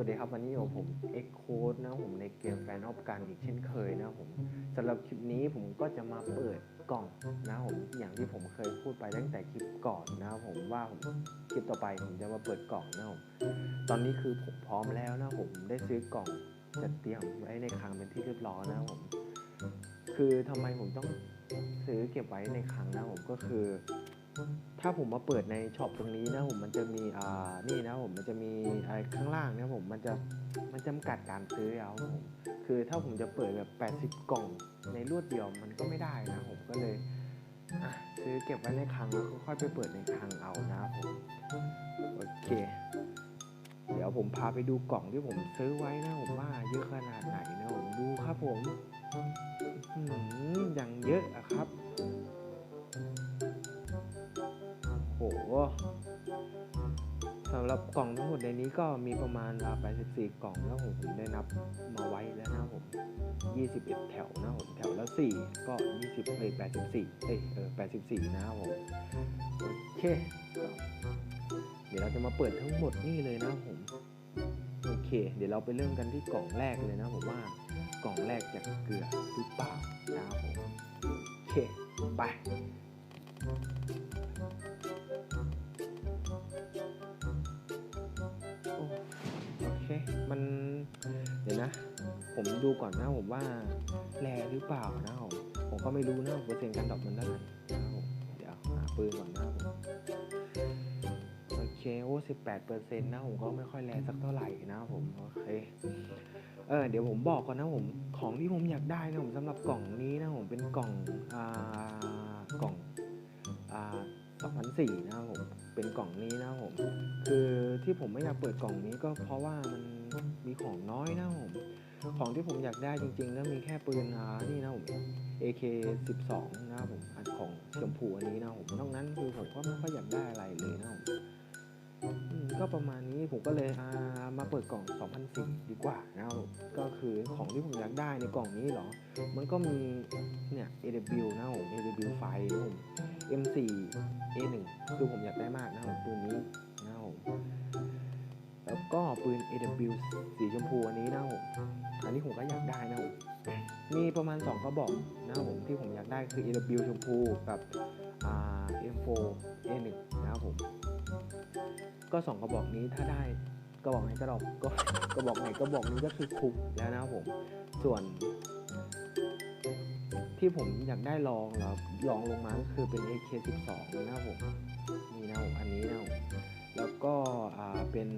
สวัสดีครับวันนี้อยู่ผม X Code นะผมในเกมแฟนออฟกันอีกเช่นเคยนะผมสำหรับคลิปนี้ผมก็จะมาเปิดกล่องนะผมอย่างที่ผมเคยพูดไปตั้งแต่คลิปก่อนนะผมว่าผมคลิปต่อไปผมจะมาเปิดกล่องนะผมตอนนี้คือผมพร้อมแล้วนะผมได้ซื้อกล่องจัดเตรียมไว้ในคลังเป็นที่เรียบร้อยนะผมคือทำไมผมต้องซื้อเก็บไว้ในคลังนะผมก็คือ ถ้าผมมาเปิดในช็อปตรงนี้นะผมมันจะมีอ่านี่นะผมมันจะมีไอ้ข้างล่างนะผมมันจะมันจำกัดการซื้อเอาผมคือถ้าผมจะเปิดแบบ 80 กล่องในรวดเดียวมันก็ไม่ได้นะผมก็เลยซื้อเก็บไว้ในคลังแล้วค่อยๆไปเปิดในคลังเอานะผมโอเค เดี๋ยวผมพาไปดูกล่องที่ผมซื้อไว้นะผมว่าเยอะขนาดไหนนะผมดูครับผมอื้อหืออย่างเยอะอะครับ สำหรับกล่องทั้งหมดในนี้ก็มีประมาณ84 กล่องแล้วผมผมได้นับมาไว้แล้วนะผม 21 แถวนะผมแถวละ 4 ก็ 20เอ้ย84เอ้ยเออ84 นะผมโอเคเดี๋ยวเราจะมาเปิดทั้งหมดนี่เลยนะผมโอเค เดี๋ยวเราไปเริ่มกันที่กล่องแรกเลยนะผมว่ากล่องแรกจะเกลือหรือเปล่านะครับผมโอเคไป มันเดี๋ยวนะ ผมดูก่อนนะผมว่าแรหรือเปล่านะผมผมก็ไม่รู้นะเปอร์เซ็นต์การดรอปมันเท่าไหร่นะผมเดี๋ยวหาปืนก่อนนะผมโอเคโอ้สิบแปดเปอร์เซ็นต์นะผมก็ไม่ค่อยแรสักเท่าไหร่นะผมโอเคเออเดี๋ยวผมบอกก่อนนะผมของที่ผมอยากได้นะผมสำหรับกล่องนี้นะผมเป็นกล่องอ่ากล่องอ่า 2004นะครับผมเป็นกล่องนี้นะครับผม คือที่ผมไม่อยากเปิดกล่องนี้ก็เพราะว่ามันมีของน้อยนะผมของที่ผมอยากได้จริงๆก็มีแค่ปืนอานี่นะผม AK 12 นะครับผมอันของชมพูอันนี้นะผมนอกนั้นคือผมก็ไม่ค่อยอยากได้อะไรเลยนะผม ก็ประมาณนี้ผมก็เลยามาเปิดกล่อง2004ดีกว่านะครับก็คือของที่ผมอยากได้ในกล่องนี้เหรอ มันก็มีเนี่ย AW นะผม AW ไฟนะผม M4 A1 คือผมอยากได้มากนะครับผมปืนนี้นะครับผมแล้วก็ปืน AW สีชมพูอันนี้นะครับผมอันนี้ผมก็อยากได้นะครับผมมีประมาณ 2กระบอกนะครับผมที่ผมอยากได้คือ AW ชมพูกับ M4 A1 นะครับผม ก็2กระบอกนี้ถ้าได้กระบอกไหนกระบอกก็กระบอกไหนกระบอกนี้ก็คือคุ้มแล้วนะครับผมส่วนที่ผมอยากได้ลองแล้วลองลงมาก็คือเป็น AK12 นะครับผมนี่นะผมอันนี้นะผมแล้วก็เป็น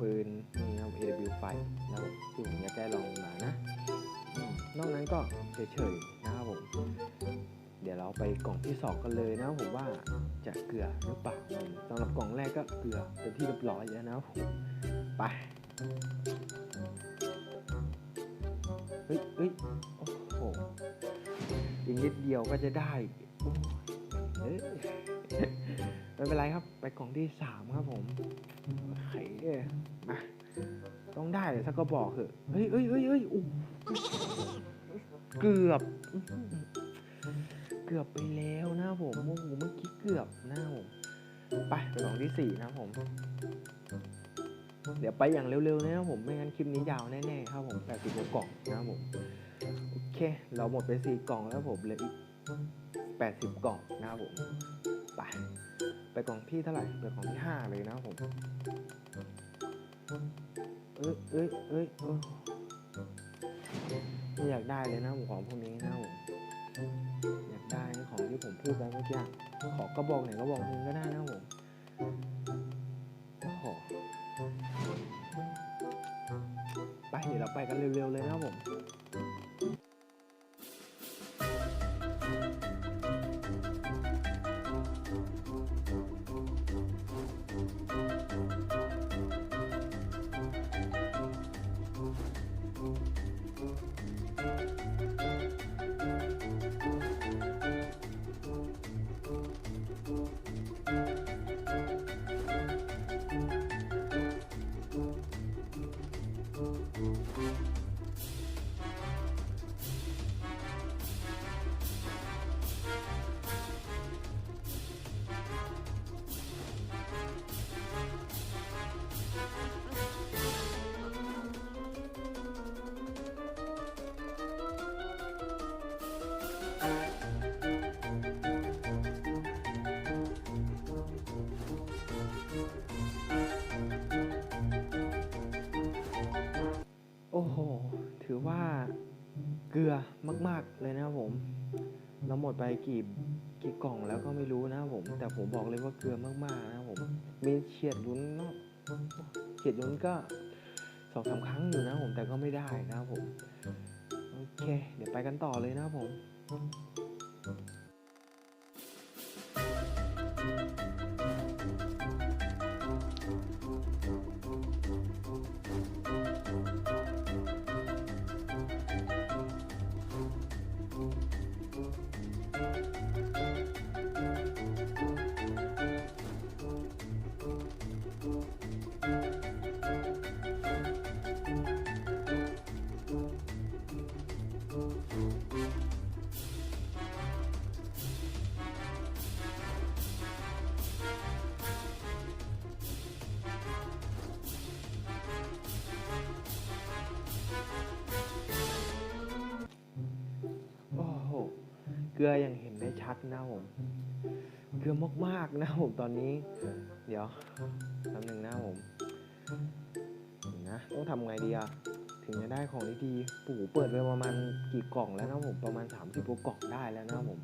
ปืนนี่นะ AW5 นะผมที่ผมอยากได้ลองมานะอืมนอกนั้นก็เฉยๆนะครับผม เดี๋ยวเราไปกล่องที่ 2 กันเลยนะผมว่าจะเกลือหรือเปล่าสำหรับกล่องแรกก็เกลือเป็นที่เรียบร้อยแล้วนะผมไปเฮ้ยเฮ้ยโอ้โหอีกนิดเดียวก็จะได้โอ้ยเอ้ยไม่เป็นไรครับ ไปกล่องที่สามครับผมโอเคมาต้องได้สักก็บอกเถอะเฮ้ยเฮ้ยเฮ้ยเฮ้ยอู้เกือบ เกือบไปแล้วนะผมโอ้โหเมื่อกี้เกือบนะผมไปไปกล่องที่สี่นะผม เดี๋ยวไปอย่างเร็วๆนะครับผมไม่งั้นคลิปนี้ยาวแน่ๆครับผมแปดสิบกว่ากล่องนะครับผมโอเค เราหมดไปสี่กล่องแล้วผมเหลืออีกแปดสิบกล่องนะครับผมไปไปกล่องที่เท่าไหร่ไปกล่องที่ห้าเลยนะครับผมเอ้ยเอ้ยเอ้ยเอ้ยไม่อยากได้เลยนะผมของพวกนี้นะครับผม ผมพูดไปเมื่อกี้อะขอกระบอกไหนกระบอกหนึ่งก็ได้นะผมขอไปเดี๋ยวเราไปกันเร็วๆเลยนะผม ลือมาก ๆ เลยนะครับผม เราหมดไปกี่กี่กล่องแล้วก็ไม่รู้นะครับผม แต่ผมบอกเลยว่าเกลือมากๆนะครับผมมีเฉียดลุ้นเนาะเฉียดลุ้นก็สองสามครั้งอยู่นะผมแต่ก็ไม่ได้นะครับผม โอเค เดี๋ยวไปกันต่อเลยนะครับผม เกลือยังเห็นได้ชัดนะผม เกลือมากๆนะผมตอนนี้ เดี๋ยวแป๊บหนึงนะผมเดี๋ยวนะต้องทำไงดีอะถึงจะได้ของดีๆปู่เปิดไปประมาณกี่กล่องแล้วนะผมประมาณ 30กว่ากล่องได้แล้วนะผม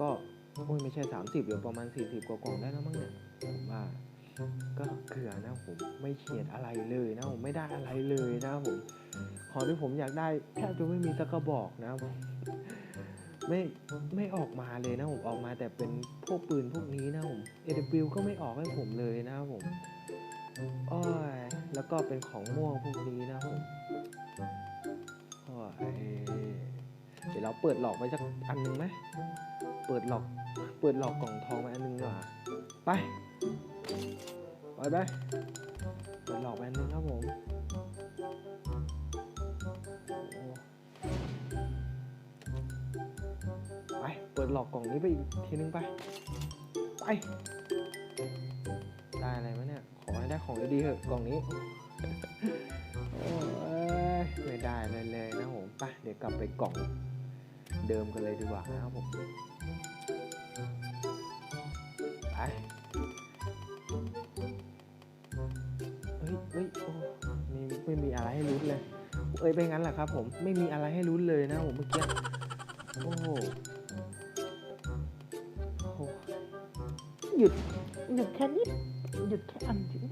ก็โอ้ยไม่ใช่ 30เดี๋ยวประมาณ 40 กว่ากล่องได้แล้วมั้งเนี่ยผมว่าก็เกลือนะผมไม่เฉียดอะไรเลยนะผมไม่ได้อะไรเลยนะผมของที่ผมอยากได้แทบจะไม่มีสักกระบอกนะผม ไม่ไม่ออกมาเลยนะผมออกมาแต่เป็นพวกปืนพวกนี้นะผม AW ก็ไม่ออกให้ผมเลยนะผมอ้อยแล้วก็เป็นของม่วงพวกนี้นะผมอ้อยเดี๋ยวเราเปิดหลอกไปสักอันหนึงไหมเปิดหลอก เปิดหลอกกล่องทองไปอันหนึงดีกว่าไปไปไปเปิดหลอกไปอันหนึงครับผม อกกล่องนี้ไปอีกทีนึงไป ไป ได้อะไรไหมเนี่ย ขอให้ได้ของดีๆเถอะกล่องนี้โอ้ยไม่ได้เลยเลยนะผมไปเดี๋ยวกลับไปกล่องเดิมกันเลยดีกว่านะครับผมไปเฮ้ยเฮ้ยโอ้มีไม่มีอะไรให้ลุ้นเลย เอ้ยไปงั้นแหละครับผม ไม่มีอะไรให้ลุ้นเลยนะผมเมื่อกี้ โอ้ หยุดหยุดแค่นี้หยุดแค่อันเดียว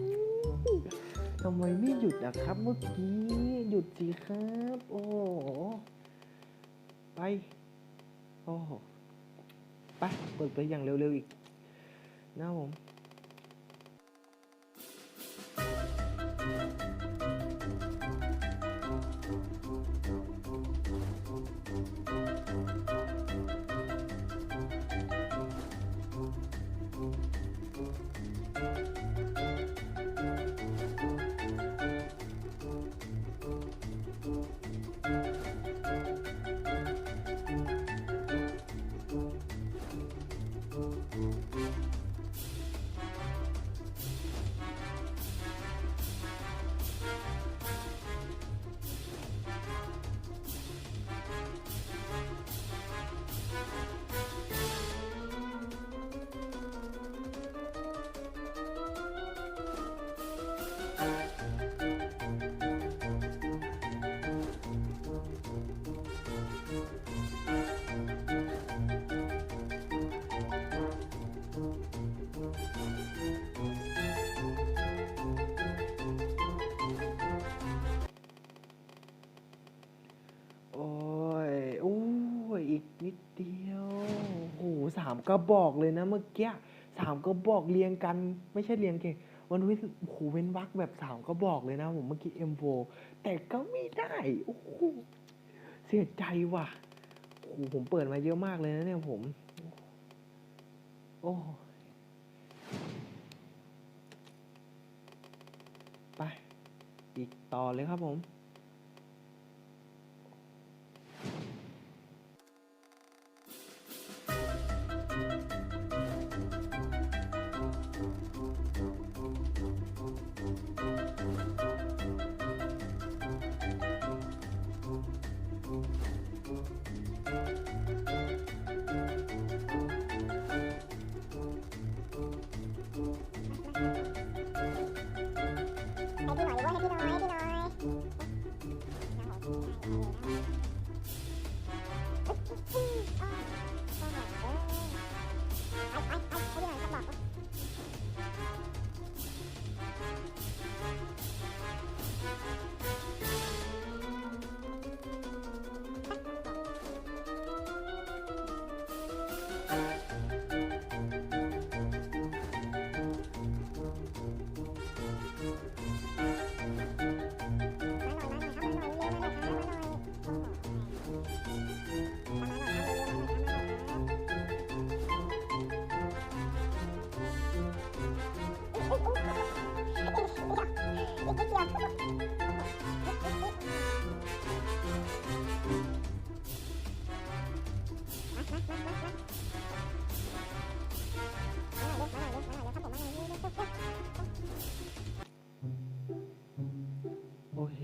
ทำไมไม่หยุดอะครับ เมื่อกี้หยุดสิครับ โอ้ไปโอ้ไปเปิดไปอย่างเร็วๆอีกนะผมามกระบอกเลยนะเมื่อกี้สามกระบอกเรียงกัน ไม่ใช่เรียงเก่งวันวิโอ้โหเว้นวักแบบสามกระบอกเลยนะผมเมื่อกี้ M4 แต่ก็ไม่ได้โอ้โหเสียใจว่ะโอ้โหผมเปิดมาเยอะมากเลยนะเนี่ยผม โอ้ไป อีกต่อเลยครับผม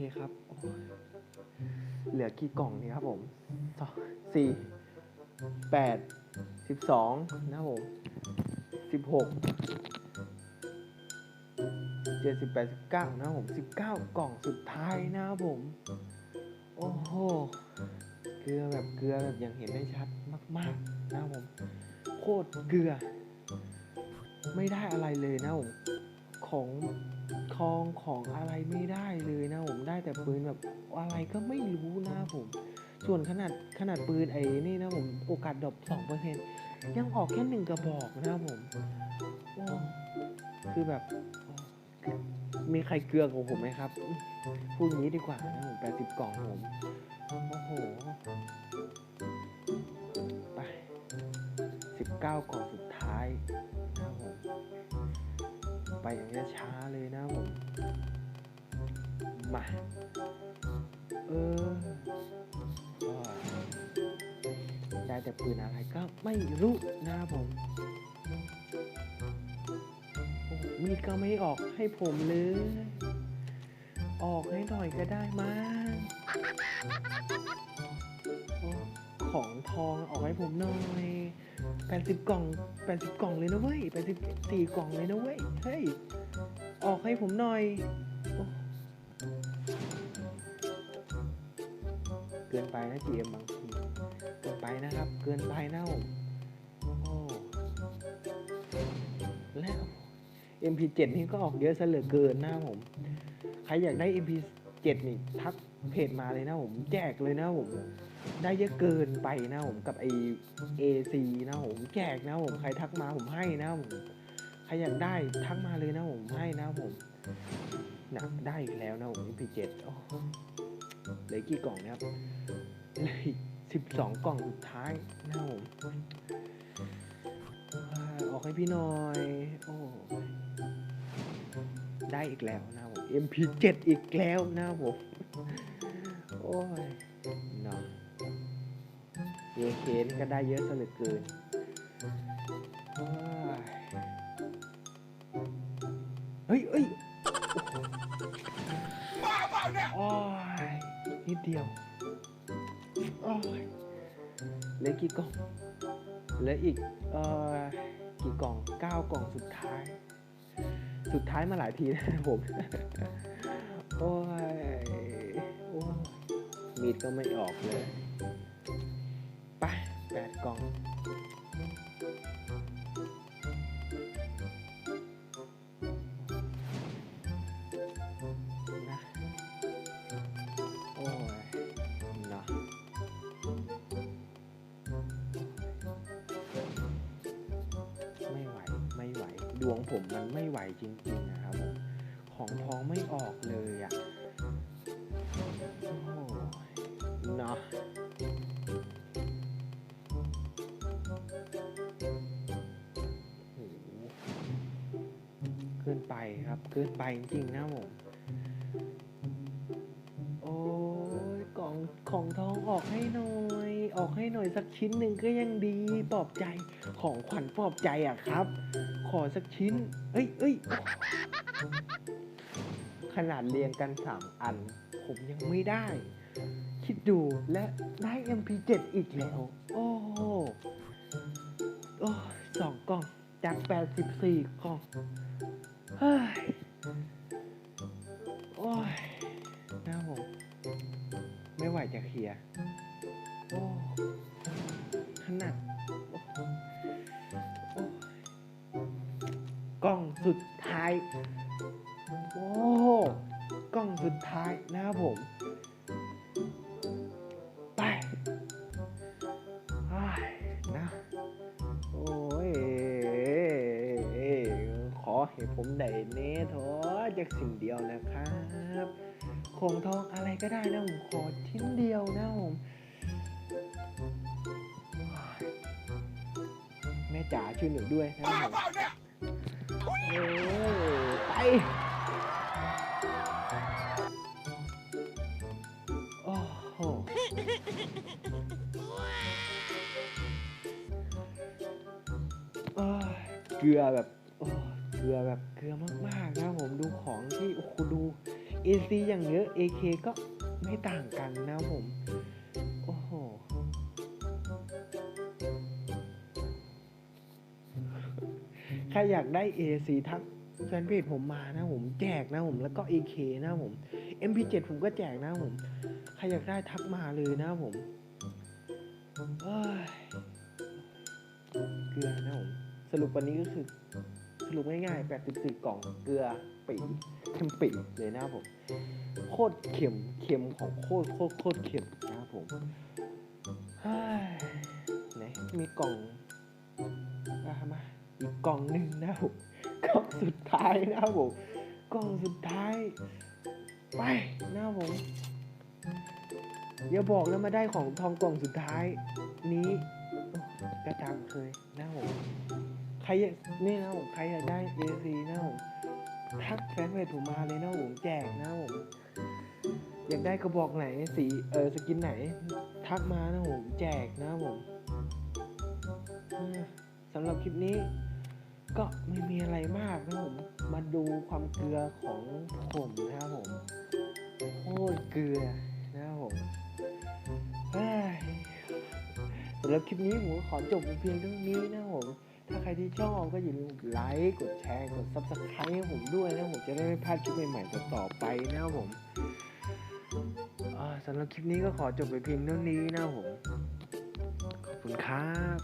คครับ เหลือกี่กล่องนี่ครับผมสองสี่แปดสิบสองนะครับผมสิบหกเจ็ดสิบแปดสิบเก้านะผมสิบเก้ากล่องสุดท้ายนะครับผม โอ้โห เกลือแบบเกลือแบบอย่างเห็นได้ชัดมาก ๆ นะครับผม โคตรเกลือ ไม่ได้อะไรเลยนะผม ของ ทองของอะไรไม่ได้เลยนะผมได้แต่ปืนแบบอะไรก็ไม่รู้นะผม ส่วนขนาดขนาดปืนไอ้นี่นะผมโอกาสดรอปสองเปอร์เซ็นยังออกแค่หนึ่งกระบอกนะผมคือแบบ มีใครเกลือของผมไหมครับพูดงี้ดีกว่านะผมแปดสิบกล่องผมโอ้โหไปสิบเก้ากล่องสุดท้าย ไปอย่างช้าๆเลยนะผม มา เออโอ้ยได้แต่ปืนอะไรก็ไม่รู้นะผมมีดก็ไม่ออกให้ผมเลย ออกให้หน่อยก็ได้มั้งโอ้ของทองออกให้ผมหน่อย แปดสิบกล่องแปดสิบกล่องเลยนะเว้ยแปดสิบสี่กล่องเลยนะเว้ย เฮ้ย ออกให้ผมหน่อย เกินไปนะ GM บางที เกินไปนะครับ เกินไปเนะผมโอ้แล้ว MP7 นี่ก็ออกเยอะซะเหลือเกินนะผม ใครอยากได้ MP7 นี่ทักเพจมาเลยนะผม แจกเลยนะผม ได้เยอะเกินไปนะผมกับไอ AC นะผมแจกนะผมใครทักมาผมให้นะผมใครอยากได้ทักมาเลยนะผมให้นะผมนะได้อีกแล้วนะผม MP7 โอ้โหเหลือกี่กล่องนะครับเหลือสิบสองกล่องสุดท้ายนะผมออกให้พี่หน่อย โอ้ได้อีกแล้วนะผม MP7 อีกแล้วนะผม โอ้ย เอเคนก็ได้เยอะซะเหลือเกินโอ้ยเฮ้ยเฮ้ยโอ้ยนิดเดียวโอ้ยเหลือกี่กล่องเหลืออีกเอ่อกี่กล่องเก้ากล่องสุดท้าย สุดท้ายมาหลายทีนะผมโอ้ยโอ้ยมีดก็ไม่ออกเลย 8 กล่อง นะ โอ้ยนะไม่ไหว ไม่ไหว ดวงผมมันไม่ไหวจริง ๆ นะครับของทองไม่ออกเลยอะ่ะ โอ้ยนะ เกินไปครับเกินไปจริงๆนะผมโอ้ยกล่องของทองออกให้หน่อย ออกให้หน่อยสักชิ้นหนึ่งก็ยังดีปลอบใจของขวัญปลอบใจอะครับ ขอสักชิ้น เอ้ยเอ้ยขนาดเรียงกันสามอัน ผมยังไม่ได้ คิดดูและได้ MP7 อีกแล้ว โอ้โหโอ้สองกล่องจาก 84 กล่อง เฮ้ยโอ้ยหน้าผมไม่ไหวจะเคลียร์ ให้ผมได้เนทอจากสิ่งเดียวนะครับของทองอะไรก็ได้นะผมขอชิ้นเดียวนะผมแม่จ๋าช่วยหนูด้วยนะผมเอ้ไปโอ้โหเกลือแบบ ลือแบบเกลือมากๆนะผมดูของที่โอ้โหดู AC อย่างเยอะ AK ก็ไม่ต่างกันนะผม โอ้โห ใครอยากได้ AC ทักแฟนเพจผมมานะผมแจกนะผมแล้วก็ AK นะผม MP7 ผมก็แจกนะผม ใครอยากได้ทักมาเลยนะผมเกลือนะผม สรุปวันนี้ก็คือ สรุปง่ายๆ 84 กล่องเกลือปีเค็มปีเลยนะครับผม โคตรเค็มเค็มของโคตรโคตรโคตรเค็มนะครับผมเฮ้ยไหนมีกล่องมามาอีกกล่องหนึ่งนะครับผมกล่องสุดท้ายนะครับผมกล่องสุดท้าย ไปนะครับผมอย่าบอกนะมาได้ของทองกล่องสุดท้าย นี้โอ้กระจำเคยนะครับผม ใครนี่นะผมใครอยากได้ AC นะผมทักแฟนเพจผมมาเลยนะผมแจกนะผมอยากได้กระบอกไหนสีเออสกินไหน ทักมานะผมแจกนะผมสำหรับคลิปนี้ ก็ไม่มีอะไรมากนะผมมาดูความเกลือของผมนะครับผมโคตรเกลือนะครับผมสำหรับคลิปนี้ผมขอจบเพียงเท่านี้นะผม ถ้าใครที่ชอบก็อย่าลืมกดไลค์ กดแชร์ กด subscribe ให้ผมด้วยนะผมจะได้ไม่พลาดคลิปใหม่ๆต่อไปนะครับผมสำหรับคลิปนี้ก็ขอจบไปเพียงเท่านี้นะครับผม ขอบคุณครับ